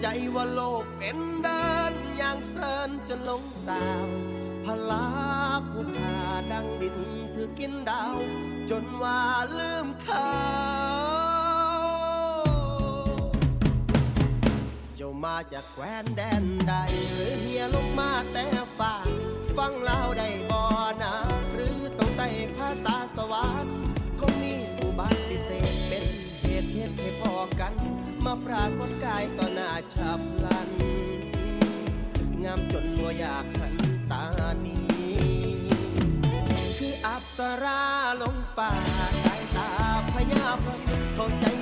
ใจว่าโลกเป็นเดินอย่างเซินจนลงสาวพลาผู้ขาดังดินถือกินดาว จนว่าลืมเขาเจ้ามาจากแคว้นแดนใด หรือเฮียลงมาแต่ฟ้าฟังเล่าได้บ่นะหรือต้องใส่ภาษาสวรรค์คงมีอุบัติพิเศษเป็นเหตุเหตุให้พอกัน มาปรากฏกายต่อหน้าฉับพลัน งามจนมัวอยากหันตานีคืออับสราลงป่าสายตาพยาพเข้าใจ